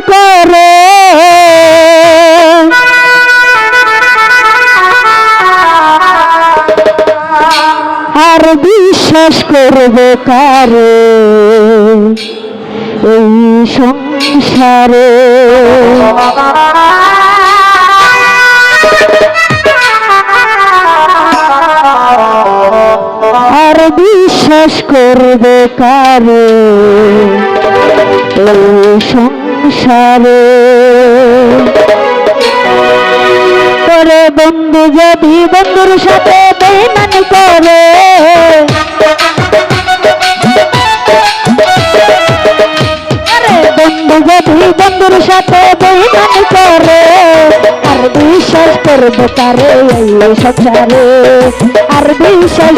করে। আর বিশ্বাস করবে কারে? এই সংসারে। আর বিশ্বাস করবে কারে? এই সংসারে। করে বন্ধু যদি বন্ধুর সাথে বেমান করে বন্ধু যদি বন্ধুর সাথে বেমান করে, আর বিশ্বাস করবে কারে এই সংসারে, আর বিশ্বাস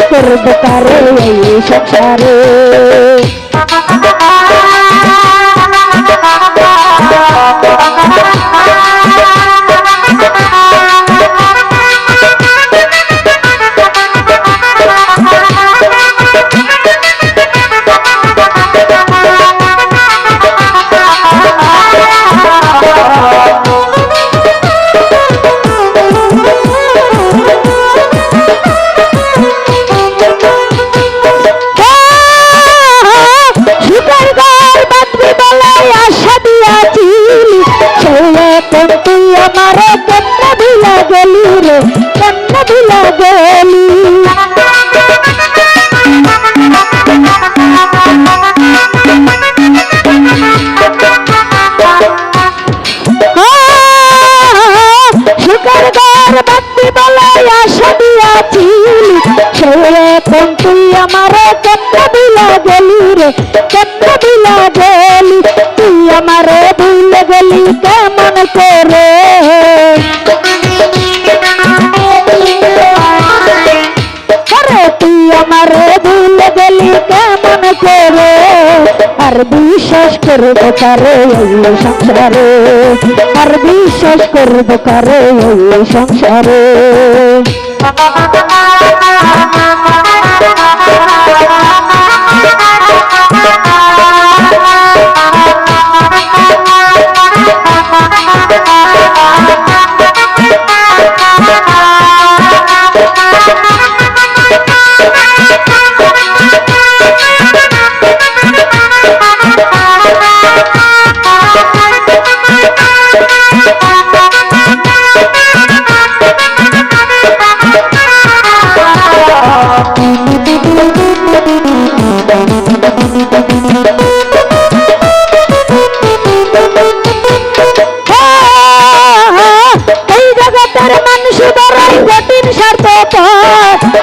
কারে এই সংসারে। গেলি। রে কেন ভিলা গেলি। কোন তুই আমার আমারে আর বিশ্বাস করব কারে? এই সংসারে। আর বিশ্বাস করব কারে? এই সংসারে।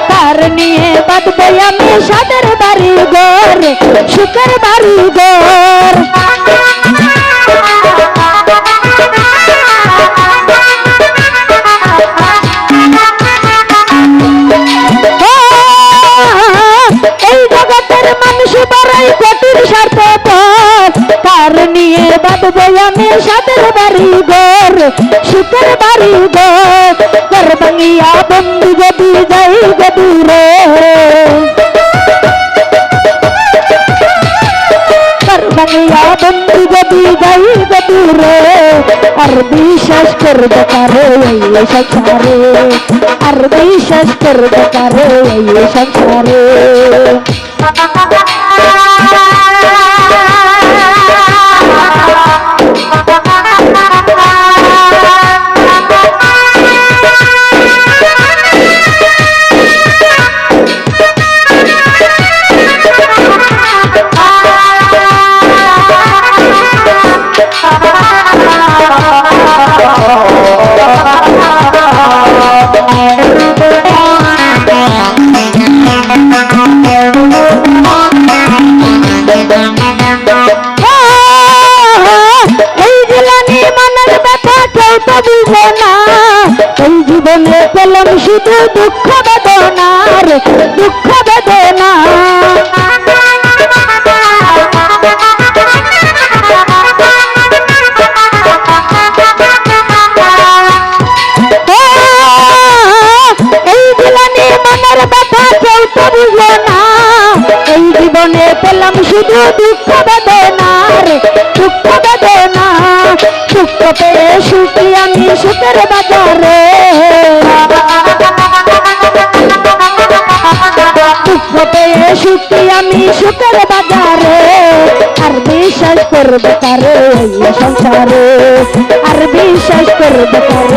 তার নিয়ে বাঁধবে আমি সাদের বাড়ি ঘর সুখের বাড়ি ঘর আমি সাদের বাড়ি ঘর, সুখের বাড়ি ঘর ঘর ভাঙিয়া বন্ধু যদি যাই গদুরে ঘর ভাঙিয়া বন্ধু যদি যাই গদুরে আর বিশ্বাস করবে কারে এই সংসারে? আর বিশ্বাস করবে কারে এই সংসারে? শুধু দুঃখ বেদনার দুঃখ বেদনা। জীবনে পেলাম শুধু দুঃখ বেদনার দুঃখ বেদনা। দুঃখ পেয়ে সুখী আমি সুখের বাজারে। পেয়ে সুখী আমি সুখের বাজারে? আর বিশ্বাস করবে কারে সংসারে? আর বিশ্বাস করবে কারে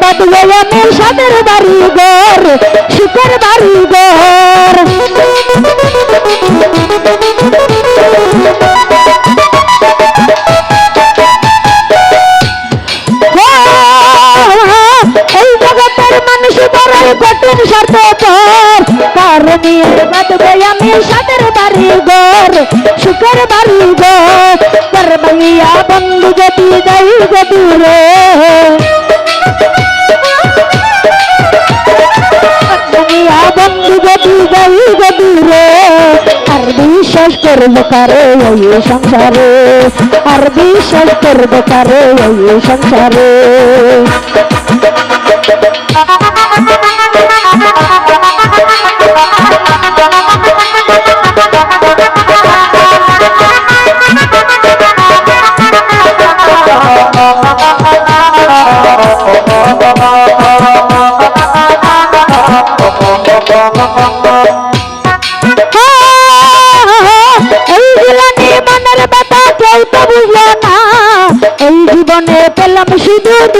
বাঁধবে আমি সাদের বাড়ি ঘর সুখের বাড়ি ঘর এই জগতের মানুষ বড়ই কঠিন স্বার্থপর। কার নিয়ে বাঁধবে আমি সাদের বাড়ি ঘর সুখের বাড়ি ঘর কর বন্ধু যদি যাই বিশ্বাস করব কারে ওই সংসারে? আর বিশ্বাস করব কারে ওই সংসারে?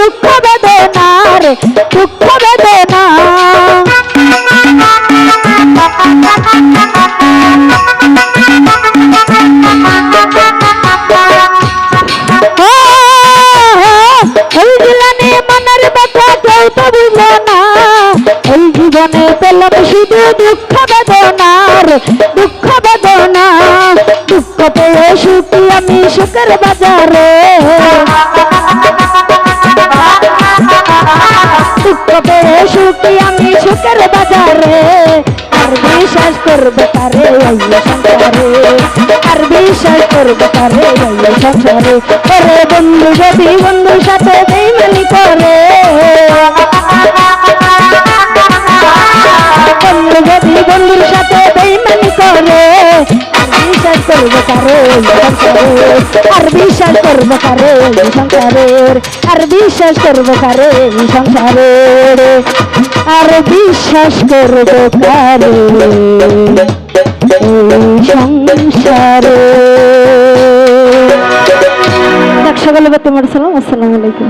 দুঃখ দুঃখ বেদনা এই জীবনে মনের ব্যথা কেউ তো বুঝলো না। এই জীবনে পেলাম শুধু দুঃখ বেদনার, দুঃখ বেদনা দুঃখ পেয়ে সুখী আমি সুখের বাজারে। দুঃখ পেয়ে সুখী আমি সুখের বাজারে। আর বিশ্বাস করবে তারে সংসারে। আর বিশ্বাস করবে তারে সংসারে। বন্ধু, যদি বন্ধুর সাথে বেইমানি করে বিশ্বাস করব কারে এই সংসারের আর বিশ্বাস করব কারে এই সংসারে দেখ সকলে তোমার সালাম আসসালামু আলাইকুম